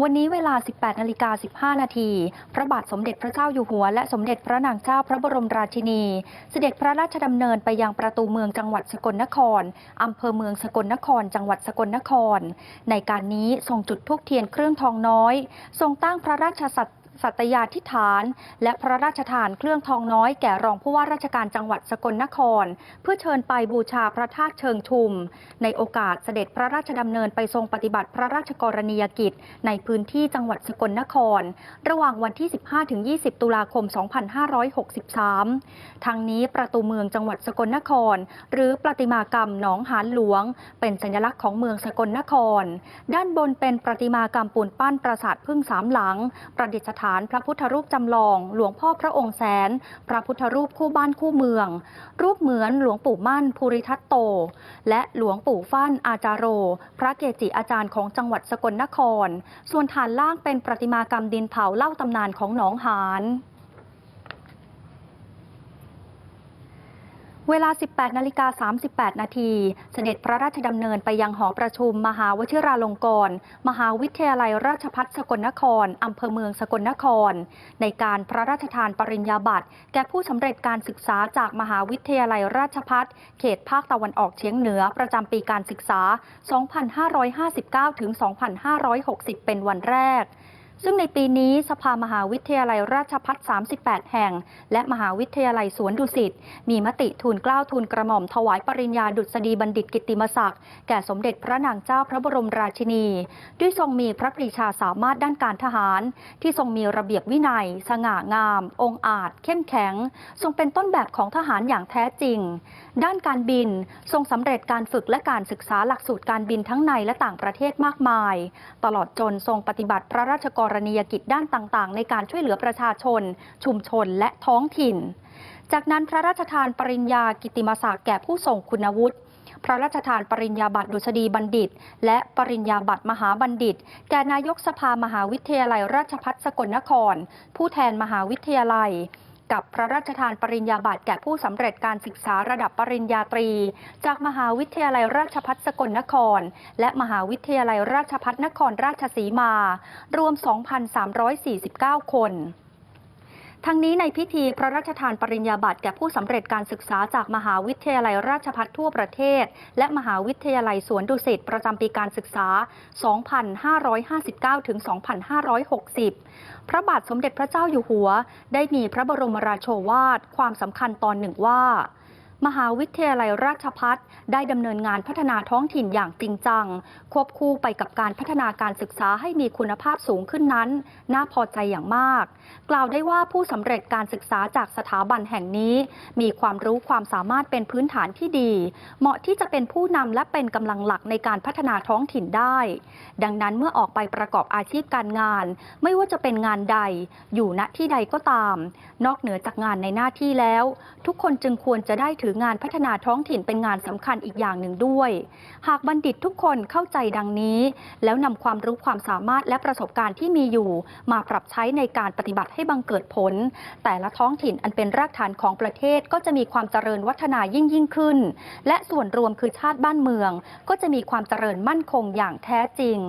วันนี้เวลา 18นาฬิกา15 นาที พระบาทสมเด็จพระเจ้าอยู่หัว และสมเด็จพระนางเจ้าพระบรมราชินี เสด็จพระราชดำเนินไปยังประตูเมืองจังหวัดสกลนคร อำเภอเมืองสกลนคร จังหวัดสกลนคร ในการนี้ทรงจุดธูปเทียนเครื่องทองน้อย ทรงตั้งพระราชสัต สัตยาธิฐาน และพระราชทานเครื่องทองน้อยแก่รองผู้ว่าราชการจังหวัดสกลนคร เพื่อเชิญไปบูชาพระธาตุเชิงชุม ในโอกาสเสด็จพระราชดำเนินไปทรงปฏิบัติพระราชกรณียกิจ ในพื้นที่จังหวัดสกลนคร ระหว่างวันที่ 15-20 ตุลาคม 2563ทางนี้ประตูเมืองจังหวัดสกลนคร หรือประติมากรรมหนองหานหลวง เป็นสัญลักษณ์ของเมืองสกลนคร ด้านบนเป็นประติมากรรมปูนปั้นปราสาทพึ่งสามหลัง ประดิษฐานพระพุทธรูปจำลอง หลวงพ่อพระองค์แสน พระพุทธรูปคู่บ้านคู่เมือง รูปเหมือนหลวงปู่มั่นภูริทัตโต และหลวงปู่ฟั่นอาจารโร พระเกจิอาจารย์ของจังหวัดสกลนคร ส่วนฐานล่างเป็นประติมากรรมดินเผาเล่าตำนานของหนองหาน เวลา 18 นาฬิกา 38 นาที เสด็จพระราชดำเนินไปยังหอประชุม มหาวชิราลงกรณ์ มหาวิทยาลัยราชภัฏสกลนคร อำเภอเมืองสกลนคร ในการพระราชทานปริญญาบัตร แก่ผู้สำเร็จการศึกษาจากมหาวิทยาลัยราชภัฏเขตภาคตะวันออกเฉียงเหนือ ประจำปีการศึกษา 2559ถึง2560 เป็นวันแรก ซึ่งในปีนี้สภามหาวิทยาลัยราชภัฏ38 แห่ง และมหาวิทยาลัยสวนดุสิต มีมติทูลเกล้าทูลกระหม่อมถวายปริญญาดุษฎีบัณฑิตกิตติมศักดิ์แก่สมเด็จพระนางเจ้าพระบรมราชินี ด้วยทรงมีพระปรีชาสามารถด้านการทหาร ที่ทรงมีระเบียบวินัย สง่างาม องอาจ เข้มแข็ง ทรงเป็นต้นแบบของทหารอย่างแท้จริงด้านการบิน ทรงสำเร็จการฝึกและการศึกษาหลักสูตรการบินทั้งในและต่างประเทศมากมาย ตลอดจนทรงปฏิบัติพระราชกรณียกิจด้านต่างๆ ในการช่วยเหลือประชาชน ชุมชนและท้องถิ่น จากนั้นพระราชทานปริญญากิติมศักดิ์แก่ผู้ทรงคุณวุฒิพระราชทานปริญญาบัตรดุษฎีบัณฑิต และปริญญาบัตรมหาบัณฑิต แก่นายกสภามหาวิทยาลัยราชภัฏสกลนคร ผู้แทนมหาวิทยาลัย กับพระราชทานปริญญาบัตรแก่ผู้สำเร็จการศึกษาระดับปริญญาตรี จากมหาวิทยาลัยราชพัฒสกลนคร และมหาวิทยาลัยราชพัฒนครราชสีมา รวม 2,349 คน ทั้งนี้ในพิธีพระราชทานปริญญาบัตรแก่ผู้สำเร็จการศึกษาจากมหาวิทยาลัยราชภัฏทั่วประเทศ และมหาวิทยาลัยสวนดุสิตประจำปีการศึกษา 2559 ถึง 2560 พระบาทสมเด็จพระเจ้าอยู่หัว ได้มีพระบรมราโชวาทความสำคัญตอนหนึ่งว่า มหาวิทยาลัยราชพัฒได้ดำเนินงานพัฒนาท้องถิ่นอย่างจริงจัง ควบคู่ไปกับการพัฒนาการศึกษาให้มีคุณภาพสูงขึ้นนั้น น่าพอใจอย่างมาก กล่าวได้ว่าผู้สำเร็จการศึกษาจากสถาบันแห่งนี้ มีความรู้ความสามารถเป็นพื้นฐานที่ดี เหมาะที่จะเป็นผู้นำและเป็นกำลังหลักในการพัฒนาท้องถิ่นได้ ดังนั้นเมื่อออกไปประกอบอาชีพการงาน ไม่ว่าจะเป็นงานใด อยู่ณที่ใดก็ตาม นอกเหนือจากงานในหน้าที่แล้ว ทุกคนจึงควรจะได้ถืองานพัฒนาท้องถิ่นเป็นงานสำคัญอีกอย่างหนึ่งด้วย หากบัณฑิตทุกคนเข้าใจดังนี้ แล้วนำความรู้ความสามารถและประสบการณ์ที่มีอยู่ มาปรับใช้ในการปฏิบัติให้บังเกิดผล แต่ละท้องถิ่นอันเป็นรากฐานของประเทศก็จะมีความเจริญวัฒนายิ่งยิ่งขึ้น และส่วนรวมคือชาติบ้านเมือง ก็จะมีความเจริญมั่นคงอย่างแท้จริง